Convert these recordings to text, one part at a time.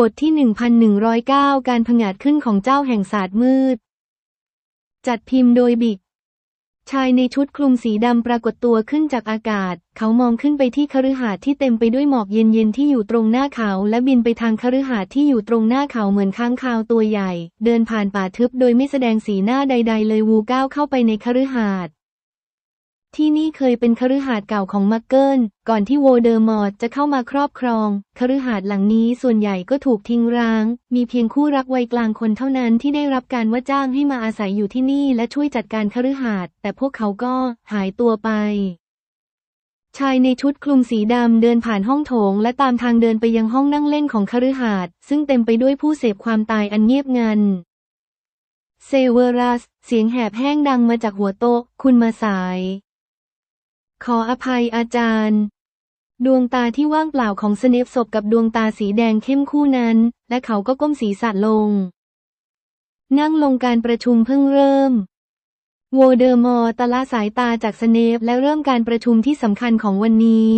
บทที่ 1109 การผงาดขึ้นของเจ้าแห่งศาสตร์มืด จัดพิมพ์โดยบิก ชายในชุดคลุมสีดำปรากฏตัวขึ้นจากอากาศ เขามองขึ้นไปที่คฤหาสน์ที่เต็มไปด้วยหมอกเย็นๆที่อยู่ตรงหน้าเขา และบินไปทางคฤหาสน์ที่อยู่ตรงหน้าเขาเหมือนค้างคาวตัวใหญ่ เดินผ่านป่าทึบโดยไม่แสดงสีหน้าใด ๆ เลยวูก้าวเข้าไปในคฤหาสน์ ที่นี่เคยเป็นคฤหาสน์เก่าของมักเกิล ก่อนที่โวเดอร์มอร์จะเข้ามาครอบครอง คฤหาสน์หลังนี้ส่วนใหญ่ก็ถูกทิ้งร้าง มีเพียงคู่รักวัยกลางคนเท่านั้นที่ได้รับการว่าจ้างให้มาอาศัยอยู่ที่นี่และช่วยจัดการคฤหาสน์ แต่พวกเขาก็หายตัวไป ชายในชุดคลุมสีดำเดินผ่านห้องโถง และตามทางเดินไปยังห้องนั่งเล่นของคฤหาสน์ซึ่งเต็มไปด้วยผู้เสพความตายอันเงียบงันเซเวอรัส เสียงแหบแห้งดังมาจากหัวโต๊ะ คุณมาสาย ขออภัยอาจารย์ ดวงตาที่ว่างเปล่าของสเนปสบกับดวงตาสีแดงเข้มคู่นั้น และเขาก็ก้มศีรษะลง นั่งลงการประชุมเพิ่งเริ่ม โวเดอร์มอร์ตะละสายตาจากสเนปและเริ่มการประชุมที่สำคัญของวันนี้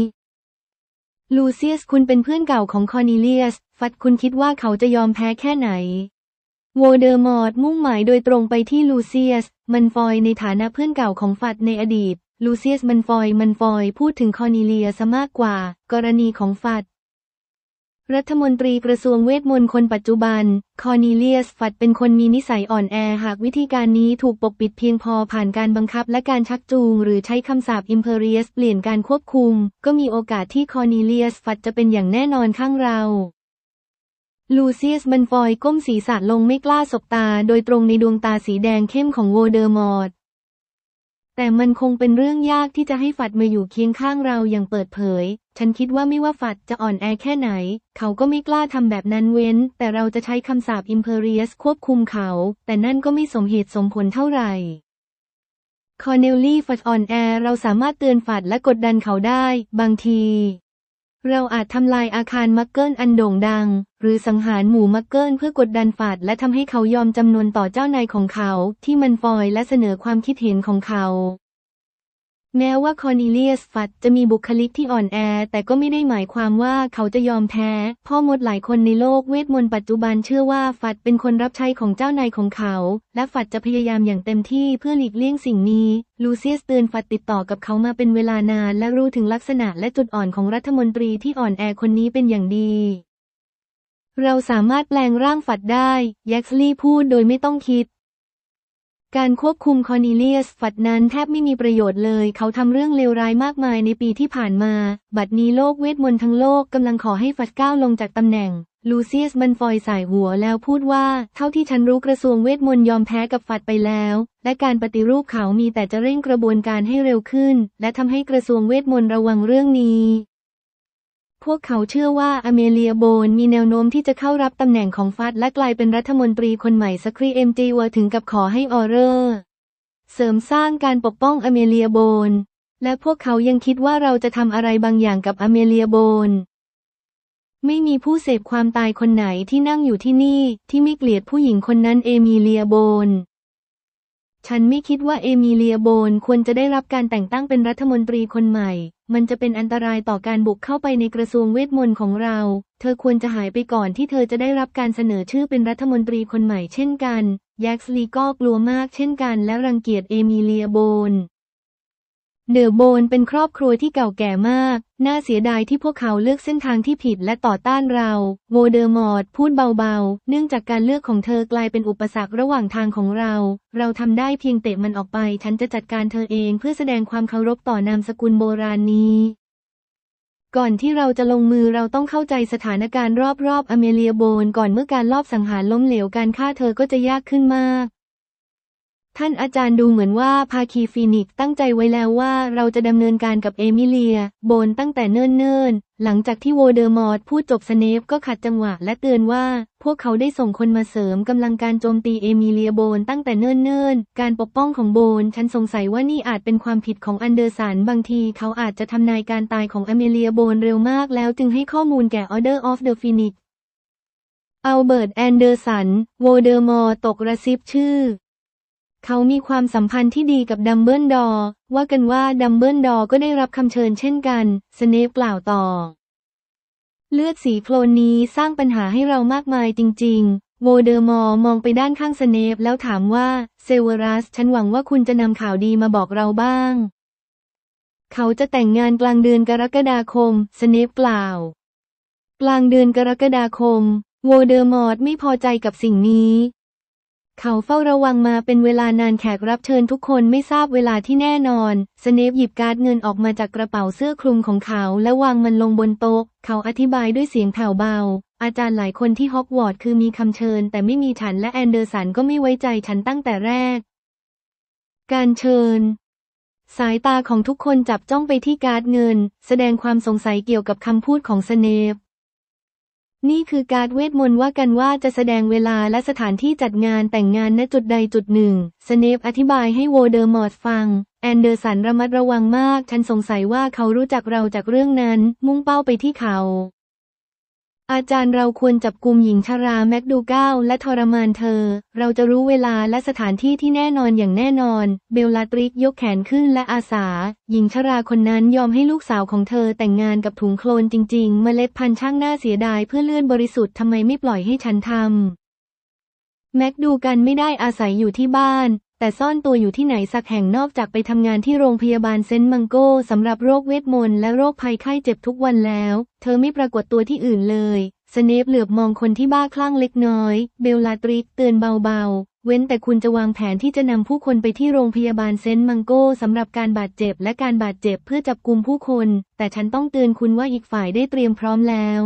ลูเซียสคุณเป็นเพื่อนเก่าของคอนิเลียส ฟัดคุณคิดว่าเขาจะยอมแพ้แค่ไหนโวเดอร์มอร์มุ่งหมายโดยตรงไปที่ลูเซียส มันฟอยในฐานะเพื่อนเก่าของฟัดในอดีต ลูเซียสมันฟอย มันฟอย พูดถึงคอนิเลียซะมากกว่า กรณีของฟัด รัฐมนตรีกระทรวงเวทมนต์คนปัจจุบัน คอนิเลียสฟัดเป็นคนมีนิสัยอ่อนแอ หากวิธีการนี้ถูกปกปิดเพียงพอผ่านการบังคับและการชักจูง หรือใช้คำสาปอิมเพเรียสเปลี่ยนการควบคุม ก็มีโอกาสที่คอนิเลียสฟัดจะเป็นอย่างแน่นอนข้างเราลูเซียสมันฟอยก้มศีรษะลงไม่กล้าสบตา โดยตรงในดวงตาสีแดงเข้มของโวเดอร์มอร์ แต่มันคงเป็นเรื่องยากที่จะให้ฝัดมาอยู่เคียงข้างเราอย่างเปิดเผย ฉันคิดว่าไม่ว่าฝัดจะอ่อนแอแค่ไหน เขาก็ไม่กล้าทำแบบนั้นเว้น แต่เราจะใช้คำสาปอิมเพเรียสควบคุมเขา แต่นั่นก็ไม่สมเหตุสมผลเท่าไหร่ คอเนลลี่ฝัดอ่อนแอเราสามารถเตือนฝัดและกดดันเขาได้ บางที เราอาจทำลายอาคารมักเกิลอันโด่งดัง หรือสังหารหมู่มักเกิลเพื่อกดดันฝาดและทำให้เขายอมจำนวนต่อเจ้านายของเขา ที่มันฟอยและเสนอความคิดเห็นของเขา แม้ว่าคอร์นิเลียสฟัดจะมีบุคลิกที่อ่อนแอ แต่ก็ไม่ได้หมายความว่าเขาจะยอมแพ้ พ่อมดหลายคนในโลกเวทมนต์ปัจจุบันเชื่อว่าฟัดเป็นคนรับใช้ของเจ้านายของเขา และฟัดจะพยายามอย่างเต็มที่เพื่อหลีกเลี่ยงสิ่งนี้ ลูเซียสเตือนฟัดติดต่อกับเขามาเป็นเวลานาน และรู้ถึงลักษณะและจุดอ่อนของรัฐมนตรีที่อ่อนแอคนนี้เป็นอย่างดี เราสามารถแปลงร่างฝัดได้แย็กซ์ลีย์พูดโดยไม่ต้องคิด การควบคุมคอนิเลียสฝัดนั้นแทบไม่มีประโยชน์เลย เขาทำเรื่องเลวร้ายมากมายในปีที่ผ่านมา บัดนี้โลกเวทมนต์ทั้งโลกกำลังขอให้ฝัดก้าวลงจากตำแหน่ง ลูเซียสมันฟอยสายหัวแล้วพูดว่า เท่าที่ฉันรู้กระทรวงเวทมนต์ยอมแพ้กับฝัดไปแล้ว และการปฏิรูปเขามีแต่จะเร่งกระบวนการให้เร็วขึ้น และทำให้กระทรวงเวทมนต์ระวังเรื่องนี้ พวกเขาเชื่อว่าอเมเลียโบนมีแนวโน้มที่จะเข้ารับตำแหน่งของฟัดและกลายเป็นรัฐมนตรีคนใหม่สครีเอ็มจีวถึงกับขอให้ออเรอร์ เสริมสร้างการปกป้องอเมเลียโบน และพวกเขายังคิดว่าเราจะทำอะไรบางอย่างกับอเมเลียโบน ไม่มีผู้เสพความตายคนไหนที่นั่งอยู่ที่นี่ ที่ไม่เกลียดผู้หญิงคนนั้นเอมิเลียโบนฉันไม่คิดว่าเอมิเลียโบนควรจะได้รับการแต่งตั้งเป็นรัฐมนตรีคนใหม่ มันจะเป็นอันตรายต่อการบุกเข้าไปในกระทรวงเวทมนต์ของเรา เธอควรจะหายไปก่อนที่เธอจะได้รับการเสนอชื่อเป็นรัฐมนตรีคนใหม่เช่นกัน แย็กซ์ลีก็กลัวมากเช่นกันและรังเกียจเอมิเลียโบน เดอโบนเป็นครอบครัวที่เก่าแก่มาก น่าเสียดายที่พวกเขาเลือกเส้นทางที่ผิดและต่อต้านเรา โวเดอร์มอร์ดพูดเบาๆ เนื่องจากการเลือกของเธอกลายเป็นอุปสรรคระหว่างทางของเรา เราทำได้เพียงเตะมันออกไป ฉันจะจัดการเธอเองเพื่อแสดงความเคารพต่อนามสกุลโบราณนี้ก่อนที่เราจะลงมือเราต้องเข้าใจสถานการณ์รอบๆอเมเลียโบนก่อนเมื่อการลอบสังหารล้มเหลวการฆ่าเธอก็จะยากขึ้นมาก ท่านอาจารย์ดูเหมือนว่าภาคีฟีนิกตั้งใจไว้แล้วว่าเราจะดำเนินการกับเอมิเลีย โบนตั้งแต่เนิ่นๆ หลังจากที่โวเดอร์มอร์ดพูดจบสเนปก็ขัดจังหวะและเตือนว่า พวกเขาได้ส่งคนมาเสริมกำลังการโจมตีเอมิเลียโบนตั้งแต่เนิ่นๆ การปกป้องของโบนฉันสงสัยว่านี่อาจเป็นความผิดของอันเดอร์สันบางทีเขาอาจจะทำนายการตายของเอเมเลียโบนเร็วมากแล้วจึงให้ข้อมูลแก่ Order of the Phoenix อัลเบิร์ตแอนเดอร์สัน โวเดอร์มอร์ตกระซิบชื่อ เขามีความสัมพันธ์ที่ดีกับดัมเบิลดอร์ว่ากันว่าดัมเบิลดอร์ก็ได้รับคำเชิญเช่นกัน สเนปกล่าวต่อ เลือดสีโคลนนี้สร้างปัญหาให้เรามากมายจริง ๆ โวเดอมอร์มองไปด้านข้างสเนปแล้วถามว่าเซเวอรัส ฉันหวังว่าคุณจะนำข่าวดีมาบอกเราบ้าง เขาจะแต่งงานกลางเดือนกรกฎาคม สเนปกล่าว กลางเดือนกรกฎาคม โวเดอร์มอร์ไม่พอใจกับสิ่งนี้ เขาเฝ้าระวังมาเป็นเวลานานแขกรับเชิญทุกคนไม่ทราบเวลาที่แน่นอน สเนปหยิบการ์ดเงินออกมาจากกระเป๋าเสื้อคลุมของเขาและวางมันลงบนโต๊ะ เขาอธิบายด้วยเสียงแผ่วเบา อาจารย์หลายคนที่ฮอกวอตส์คือมีคำเชิญ แต่ไม่มีฉันและแอนเดอร์สันก็ไม่ไว้ใจฉันตั้งแต่แรก การเชิญ สายตาของทุกคนจับจ้องไปที่การ์ดเงิน แสดงความสงสัยเกี่ยวกับคำพูดของสเนป นี่คือการเวทมนต์ว่ากันว่าจะแสดงเวลาและสถานที่จัดงานแต่งงานณจุดใดจุดหนึ่ง สเนปอธิบายให้โวเดอร์มอร์ดฟัง แอนเดอร์สันระมัดระวังมาก ฉันสงสัยว่าเขารู้จักเราจากเรื่องนั้น มุ่งเป้าไปที่เขา อาจารย์เราควรจับกลุ่มหญิงชราแมคดูก้าและทรมานเธอ เราจะรู้เวลาและสถานที่ที่แน่นอนอย่างแน่นอน เบลลาตริกยกแขนขึ้นและอาสา หญิงชราคนนั้นยอมให้ลูกสาวของเธอแต่งงานกับถุงโคลนจริงๆ เมล็ดพันธุ์ช่างน่าเสียดายเพื่อเลื่อนบริสุทธิ์ทำไมไม่ปล่อยให้ฉันทำแม็กดูกันไม่ได้อาศัยอยู่ที่บ้าน แต่ซ่อนตัวอยู่ที่ไหนสักแห่งนอกจากไปทำงานที่โรงพยาบาลเซนต์มังโกสำหรับโรคเวทมนต์และโรคภัยไข้เจ็บทุกวันแล้ว เธอไม่ปรากฏตัวที่อื่นเลยสเนปเหลือบมองคนที่บ้าคลั่งเล็กน้อย เบลลาตริกเตือนเบาๆ เว้นแต่คุณจะวางแผนที่จะนำผู้คนไปที่โรงพยาบาลเซนต์มังโกสำหรับการบาดเจ็บและการบาดเจ็บเพื่อจับกลุ่มผู้คน แต่ฉันต้องเตือนคุณว่าอีกฝ่ายได้เตรียมพร้อมแล้ว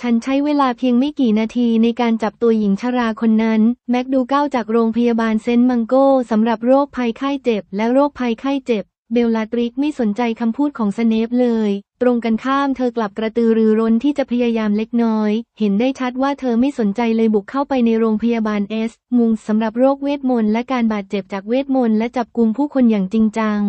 ฉันใช้เวลาเพียงไม่กี่นาทีในการจับตัวหญิงชราคนนั้น แม็กดูก้าวจากโรงพยาบาลเซนต์มังโกสำหรับโรคภัยไข้เจ็บ และโรคภัยไข้เจ็บ เบลลาตริกไม่สนใจคำพูดของสเนปเลย ตรงกันข้ามเธอกลับกระตือรือร้นที่จะพยายามเล็กน้อย เห็นได้ชัดว่าเธอไม่สนใจเลยบุกเข้าไปในโรงพยาบาลเอส มุงสำหรับโรคเวทมนต์และการบาดเจ็บจากเวทมนต์และจับกลุ่มผู้คนอย่างจริงจัง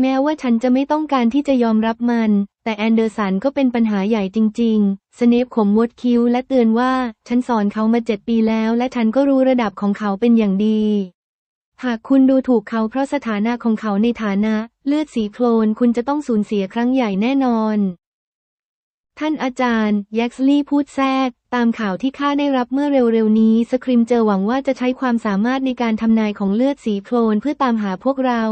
แม้ว่าฉันจะไม่ต้องการที่จะยอมรับมัน แต่แอนเดอร์สันก็เป็นปัญหาใหญ่จริง ๆ สเนปขมวดคิ้วและเตือนว่า ฉันสอนเขามาเจ็ดปีแล้ว และฉันก็รู้ระดับของเขาเป็นอย่างดี หากคุณดูถูกเขาเพราะสถานะของเขาในฐานะ เลือดสีโคลนคุณจะต้องสูญเสียครั้งใหญ่แน่นอน ท่านอาจารย์แย็กซ์ลีย์พูดแทรก ตามข่าวที่ข้าได้รับเมื่อเร็วๆนี้ สคริมเจอหวังว่าจะใช้ความสามารถในการทำนายของเลือดสีโคลนเพื่อตามหาพวกเรา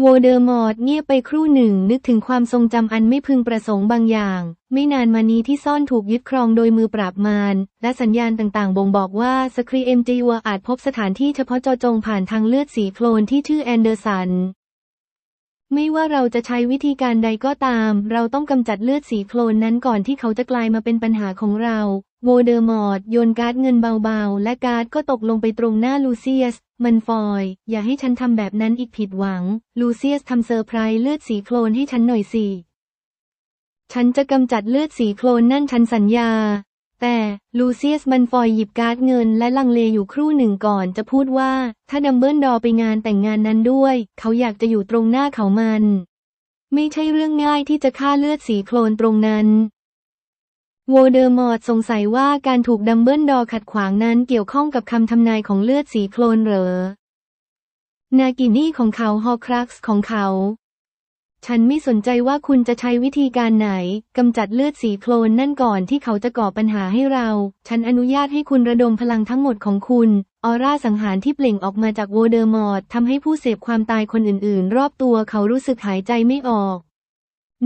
โวเดอร์มอร์ดเงียบไปครู่หนึ่งนึกถึงความทรงจำอันไม่พึงประสงค์บางอย่าง ไม่นานมานี้ที่ซ่อนถูกยึดครองโดยมือปราบมารและสัญญาณต่างๆ บ่งบอกว่าสครีเอ็มจีวอาจพบสถานที่เฉพาะเจาะจงผ่านทางเลือดสีโคลนที่ชื่อแอนเดอร์สัน ไม่ว่าเราจะใช้วิธีการใดก็ตาม เราต้องกำจัดเลือดสีโคลนนั้นก่อนที่เขาจะกลายมาเป็นปัญหาของเราโวเดอร์มอร์ดโยนการ์ดเงินเบาๆ และการ์ดก็ตกลงไปตรงหน้าลูเซียส มันฟอย อย่าให้ฉันทำแบบนั้นอีกผิดหวัง ลูเซียสทำเซอร์ไพรส์เลือดสีโคลนให้ฉันหน่อยสิ ฉันจะกำจัดเลือดสีโคลนนั่นฉันสัญญา แต่ลูเซียสมันฟอยหยิบการ์ดเงินและลังเลอยู่ครู่หนึ่งก่อนจะพูดว่า ถ้าดัมเบิลดอร์ไปงานแต่งงานนั้นด้วย เขาอยากจะอยู่ตรงหน้าเขามัน ไม่ใช่เรื่องง่ายที่จะฆ่าเลือดสีโคลนตรงนั้น โวเดอร์มอร์ดสงสัยว่าการถูกดัมเบิลดอร์ขัดขวางนั้นเกี่ยวข้องกับคำทำนายของเลือดสีโคลนเหรอ นากินี่ของเขาฮอครักซ์ของเขา ฉันไม่สนใจว่าคุณจะใช้วิธีการไหนกำจัดเลือดสีโคลนนั่นก่อนที่เขาจะก่อปัญหาให้เรา ฉันอนุญาตให้คุณระดมพลังทั้งหมดของคุณ ออร่าสังหารที่เปล่งออกมาจากโวเดอร์มอร์ดทำให้ผู้เสพความตายคนอื่นๆ รอบตัวเขารู้สึกหายใจไม่ออก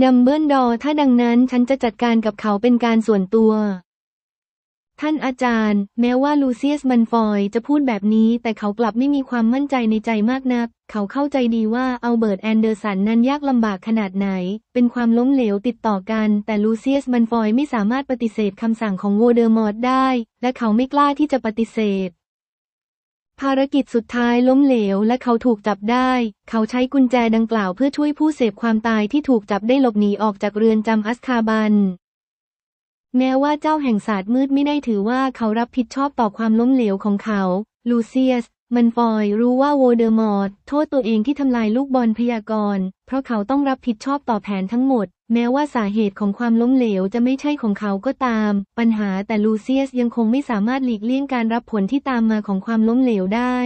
ดัมเบิลดอถ้าดังนั้นฉันจะจัดการกับเขาเป็นการส่วนตัว ท่านอาจารย์ แม้ว่าลูเซียสมันฟอยจะพูดแบบนี้ แต่เขากลับไม่มีความมั่นใจในใจมากนัก เขาเข้าใจดีว่าอัลเบิร์ตแอนเดอร์สันนั้นยากลำบากขนาดไหน เป็นความล้มเหลวติดต่อกัน แต่ลูเซียสมันฟอยไม่สามารถปฏิเสธคำสั่งของโวเดอร์มอร์ดได้ และเขาไม่กล้าที่จะปฏิเสธ ภารกิจสุดท้ายล้มเหลวและเขาถูกจับได้ เขาใช้กุญแจดังกล่าวเพื่อช่วยผู้เสพความตายที่ถูกจับได้หลบหนีออกจากเรือนจำอัสคาบัน แม้ว่าเจ้าแห่งศาสตร์มืดไม่ได้ถือว่าเขารับผิดชอบต่อความล้มเหลวของเขา ลูเซียส มันฟอยรู้ว่าโวเดอร์มอร์โทษตัวเองที่ทำลายลูกบอลพยากรณ์ เพราะเขาต้องรับผิดชอบต่อแผนทั้งหมด แม้ว่าสาเหตุของความล้มเหลวจะไม่ใช่ของเขาก็ตาม ปัญหาแต่ลูเซียสยังคงไม่สามารถหลีกเลี่ยงการรับผลที่ตามมาของความล้มเหลวได้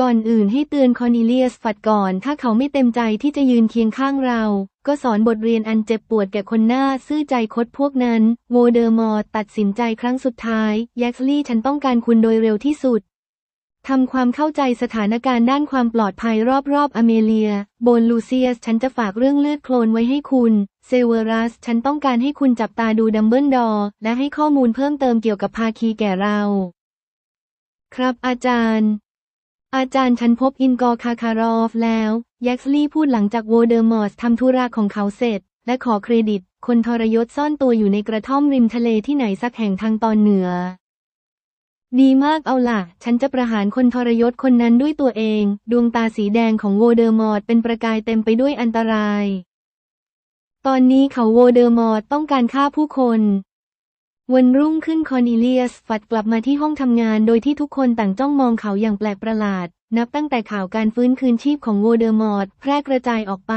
ก่อนอื่นให้เตือนคอนิเลียสฝัดก่อน ถ้าเขาไม่เต็มใจที่จะยืนเคียงข้างเรา ก็สอนบทเรียนอันเจ็บปวดแก่คนหน้าซื่อใจคดพวกนั้น โวเดอร์มอร์ตัดสินใจครั้งสุดท้าย แย็กลี่ฉันต้องการคุณโดยเร็วที่สุด ทำความเข้าใจสถานการณ์ด้านความปลอดภัยรอบๆอเมเลีย โบนลูเซียส ฉันจะฝากเรื่องเลือดโคลนไว้ให้คุณ เซเวอรัส ฉันต้องการให้คุณจับตาดูดัมเบิลดอร์และให้ข้อมูลเพิ่มเติมเกี่ยวกับภาคีแก่เรา ครับอาจารย์ อาจารย์ฉันพบอินกอร์คาคารอฟแล้วแย็กซ์ลีย์พูดหลังจากโวเดอร์มอร์สทำธุระของเขาเสร็จ และขอเครดิต คนทรยศซ่อนตัวอยู่ในกระท่อมริมทะเลที่ไหนสักแห่งทางตอนเหนือ ดีมากเอาล่ะ ฉันจะประหารคนทรยศคนนั้นด้วยตัวเอง ดวงตาสีแดงของโวเดอร์มอร์เป็นประกายเต็มไปด้วยอันตราย ตอนนี้เขาโวเดอร์มอร์ต้องการฆ่าผู้คน วันรุ่งขึ้นคอนิเลียสฝัดกลับมาที่ห้องทำงานโดยที่ทุกคนต่างจ้องมองเขาอย่างแปลกประหลาด นับตั้งแต่ข่าวการฟื้นคืนชีพของโวเดอร์มอร์แพร่กระจายออกไป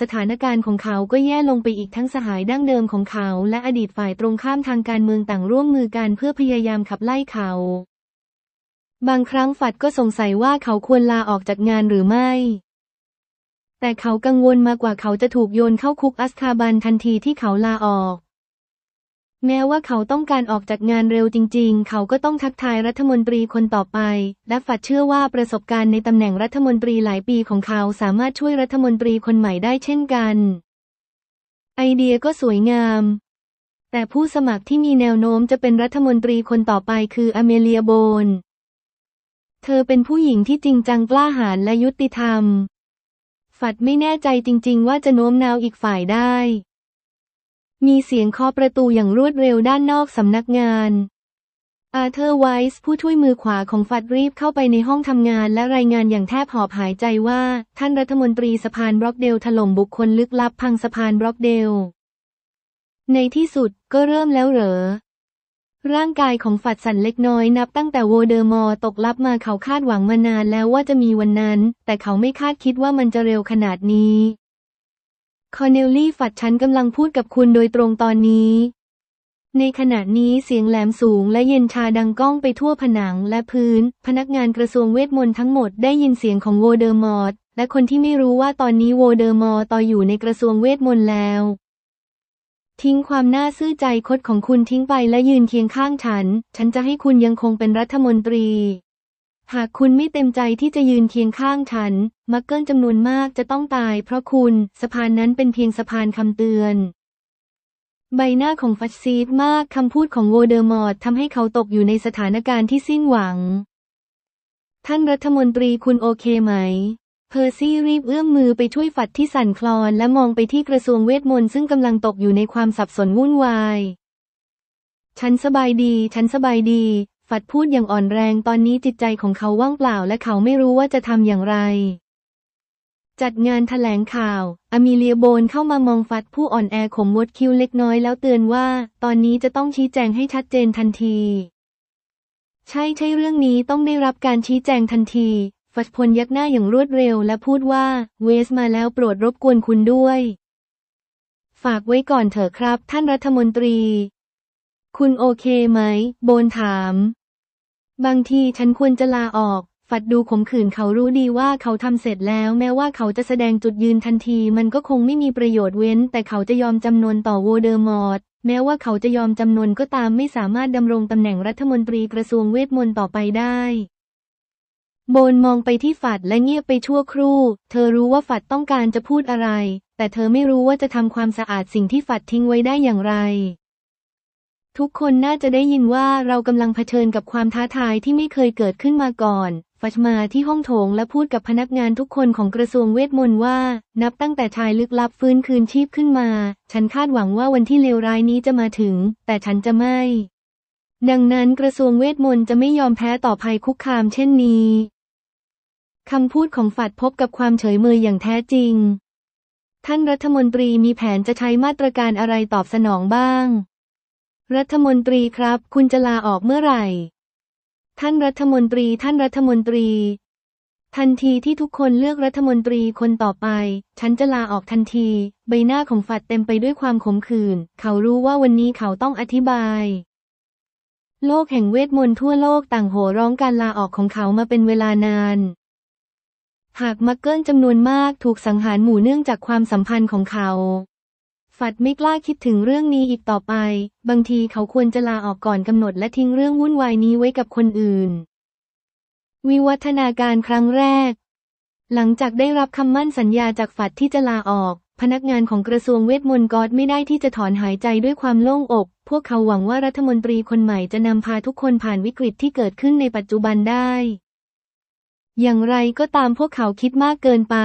สถานการณ์ของเขาก็แย่ลงไปอีกทั้งสหายดั้งเดิมของเขา และอดีตฝ่ายตรงข้ามทางการเมืองต่างร่วมมือกันเพื่อพยายามขับไล่เขา บางครั้งฝัดก็สงสัยว่าเขาควรลาออกจากงานหรือไม่ แต่เขากังวลมากกว่าเขาจะถูกโยนเข้าคุกอัสคาบันทันทีที่เขาลาออก แม้ว่าเขาต้องการออกจากงานเร็วจริง ๆ เขาก็ต้องทักทายรัฐมนตรีคนต่อไป และฝัดเชื่อว่าประสบการณ์ในตำแหน่งรัฐมนตรีหลายปีของเขาสามารถช่วยรัฐมนตรีคนใหม่ได้เช่นกัน ไอเดียก็สวยงาม แต่ผู้สมัครที่มีแนวโน้มจะเป็นรัฐมนตรีคนต่อไปคืออเมเลียโบน เธอเป็นผู้หญิงที่จริงจังกล้าหาญและยุติธรรม ฝัดไม่แน่ใจจริง ๆ ว่าจะโน้มน้าวอีกฝ่ายได้ มีเสียงเคาะประตูอย่างรวดเร็วด้านนอกสำนักงาน อาเธอร์ไวส์ผู้ช่วยมือขวาของฝัดรีบเข้าไปในห้องทำงานและรายงานอย่างแทบหอบหายใจว่า ท่านรัฐมนตรีสะพานบล็อกเดลถล่มบุคคลลึกลับพังสะพานบล็อกเดล ในที่สุดก็เริ่มแล้วเหรอ ร่างกายของฝัดสั่นเล็กน้อยนับตั้งแต่โวเดอร์มอร์ตกลับมาเขาคาดหวังมานานแล้วว่าจะมีวันนั้น แต่เขาไม่คาดคิดว่ามันจะเร็วขนาดนี้ คอร์เนลลี่ฝัดฉันกำลังพูดกับคุณโดยตรงตอนนี้ ในขณะนี้เสียงแหลมสูงและเย็นชาดังก้องไปทั่วผนังและพื้น พนักงานกระทรวงเวทมนต์ทั้งหมดได้ยินเสียงของโวเดอร์มอร์และคนที่ไม่รู้ว่าตอนนี้โวเดอร์มอร์ต่ออยู่ในกระทรวงเวทมนต์แล้วทิ้งความน่าซื่อใจคดของคุณทิ้งไปและยืนเคียงข้างฉัน ฉันจะให้คุณยังคงเป็นรัฐมนตรี หากคุณไม่เต็มใจที่จะยืนเคียงข้างฉัน มักเกิลจำนวนมากจะต้องตายเพราะคุณ สะพานนั้นเป็นเพียงสะพานคำเตือน ใบหน้าของฟัชซีดมากคำพูดของโวเดอร์มอร์ทำให้เขาตกอยู่ในสถานการณ์ที่สิ้นหวัง ท่านรัฐมนตรีคุณโอเคไหม เพอร์ซี่รีบเอื้อมมือไปช่วยฝัดที่สั่นคลอนและมองไปที่กระทรวงเวทมนต์ซึ่งกำลังตกอยู่ในความสับสนวุ่นวายฉันสบายดี ฉันสบายดี ฝัดพูดอย่างอ่อนแรงตอนนี้จิตใจของเขาว่างเปล่าและเขาไม่รู้ว่าจะทำอย่างไร จัดงานแถลงข่าว อมิเลียโบนเข้ามามองฟัดผู้อ่อนแอขมวดคิ้วเล็กน้อยแล้วเตือนว่า ตอนนี้จะต้องชี้แจงให้ชัดเจนทันที ใช่ใช่เรื่องนี้ต้องได้รับการชี้แจงทันที ฟัดพลยักหน้าอย่างรวดเร็วและพูดว่า เวสมาแล้วโปรดรบกวนคุณด้วย ฝากไว้ก่อนเถอะครับ ท่านรัฐมนตรี คุณโอเคไหม โบนถาม บางทีฉันควรจะลาออก ฝัดดูขมขื่นเขารู้ดีว่าเขาทำเสร็จแล้ว แม้ว่าเขาจะแสดงจุดยืนทันที มันก็คงไม่มีประโยชน์เว้น แต่เขาจะยอมจำนนต่อโวเดอร์มอร์แม้ว่าเขาจะยอมจำนนก็ตามไม่สามารถดำรงตำแหน่งรัฐมนตรีกระทรวงเวทมนต์ต่อไปได้โบนมองไปที่ฝัดและเงียบไปชั่วครู่ เธอรู้ว่าฝัดต้องการจะพูดอะไร แต่เธอไม่รู้ว่าจะทำความสะอาดสิ่งที่ฝัดทิ้งไว้ได้อย่างไร ทุกคนน่าจะได้ยินว่าเรากำลังเผชิญกับความท้าทายที่ไม่เคยเกิดขึ้นมาก่อน ฟัชมาที่ห้องโถงและพูดกับพนักงานทุกคนของกระทรวงเวทมนต์ว่า นับตั้งแต่ชายลึกลับฟื้นคืนชีพขึ้นมา ฉันคาดหวังว่าวันที่เลวร้ายนี้จะมาถึง แต่ฉันจะไม่ ดังนั้นกระทรวงเวทมนต์จะไม่ยอมแพ้ต่อภัยคุกคามเช่นนี้คำพูดของฝัดพบกับความเฉยเมยอย่างแท้จริง ท่านรัฐมนตรีมีแผนจะใช้มาตรการอะไรตอบสนองบ้าง รัฐมนตรีครับ คุณจะลาออกเมื่อไหร่ ท่านรัฐมนตรีท่านรัฐมนตรี ทันทีที่ทุกคนเลือกรัฐมนตรีคนต่อไป ฉันจะลาออกทันที ใบหน้าของฝัดเต็มไปด้วยความขมขื่น เขารู้ว่าวันนี้เขาต้องอธิบาย โลกแห่งเวทมนต์ทั่วโลกต่างโห่ร้องการลาออกของเขามาเป็นเวลานาน หากมักเกิลจำนวนมากถูกสังหารหมู่เนื่องจากความสัมพันธ์ของเขา ฝัดไม่กล้าคิดถึงเรื่องนี้อีกต่อไป บางทีเขาควรจะลาออกก่อนกำหนดและทิ้งเรื่องวุ่นวายนี้ไว้กับคนอื่น วิวัฒนาการครั้งแรก หลังจากได้รับคำมั่นสัญญาจากฝัดที่จะลาออก พนักงานของกระทรวงเวทมนต์กอดไม่ได้ที่จะถอนหายใจด้วยความโล่งอก พวกเขาหวังว่ารัฐมนตรีคนใหม่จะนำพาทุกคนผ่านวิกฤตที่เกิดขึ้นในปัจจุบันได้ อย่างไรก็ตามพวกเขาคิดมากเกินไป